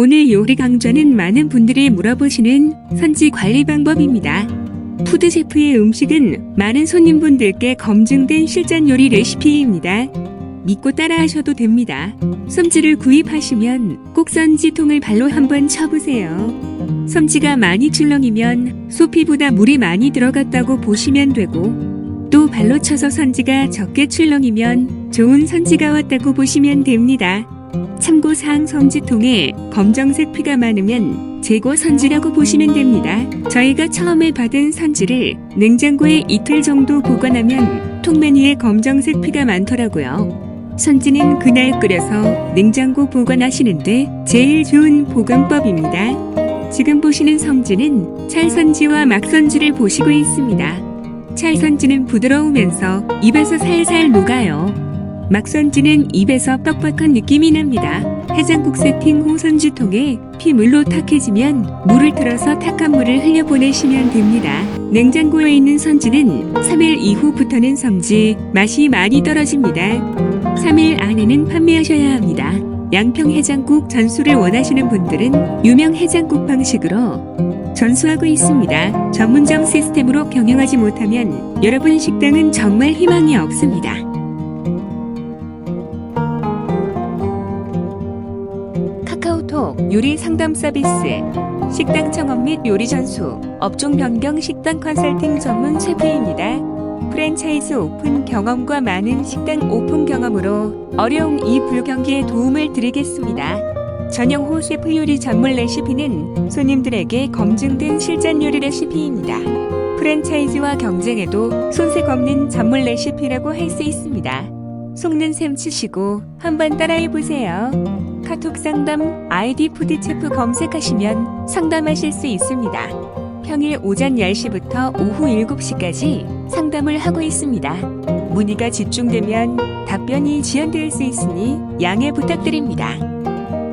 오늘 요리 강좌는 많은 분들이 물어보시는 선지 관리 방법입니다. 푸드 셰프의 음식은 많은 손님분들께 검증된 실전 요리 레시피입니다. 믿고 따라하셔도 됩니다. 솜지를 구입하시면 꼭 선지통을 발로 한번 쳐보세요. 솜지가 많이 출렁이면 소피보다 물이 많이 들어갔다고 보시면 되고 또 발로 쳐서 선지가 적게 출렁이면 좋은 선지가 왔다고 보시면 됩니다. 참고사항 선지통에 검정색 피가 많으면 재고 선지라고 보시면 됩니다. 저희가 처음에 받은 선지를 냉장고에 이틀 정도 보관하면 통면 위에 검정색 피가 많더라고요. 선지는 그날 끓여서 냉장고 보관하시는데 제일 좋은 보관법입니다. 지금 보시는 성지는 찰선지와 막선지를 보시고 있습니다. 찰선지는 부드러우면서 입에서 살살 녹아요. 막선지는 입에서 뻑뻑한 느낌이 납니다. 해장국 세팅 후 선지통에 피물로 탁해지면 물을 틀어서 탁한 물을 흘려보내시면 됩니다. 냉장고에 있는 선지는 3일 이후부터는 섬지 맛이 많이 떨어집니다. 3일 안에는 판매하셔야 합니다. 양평 해장국 전수를 원하시는 분들은 유명 해장국 방식으로 전수하고 있습니다. 전문점 시스템으로 경영하지 못하면 여러분 식당은 정말 희망이 없습니다. 카카오톡 요리 상담 서비스 식당 청업 및 요리 전수 업종 변경 식당 컨설팅 전문 셰프입니다. 프랜차이즈 오픈 경험과 많은 식당 오픈 경험으로 어려운 이 불경기에 도움을 드리겠습니다. 전영호 셰프 요리 전문 레시피는 손님들에게 검증된 실전 요리 레시피입니다. 프랜차이즈와 경쟁에도 손색 없는 전문 레시피라고 할 수 있습니다. 속는 셈 치시고 한번 따라해 보세요. 카톡 상담 아이디 푸드체프 검색하시면 상담하실 수 있습니다. 평일 오전 10시부터 오후 7시까지 상담을 하고 있습니다. 문의가 집중되면 답변이 지연될 수 있으니 양해 부탁드립니다.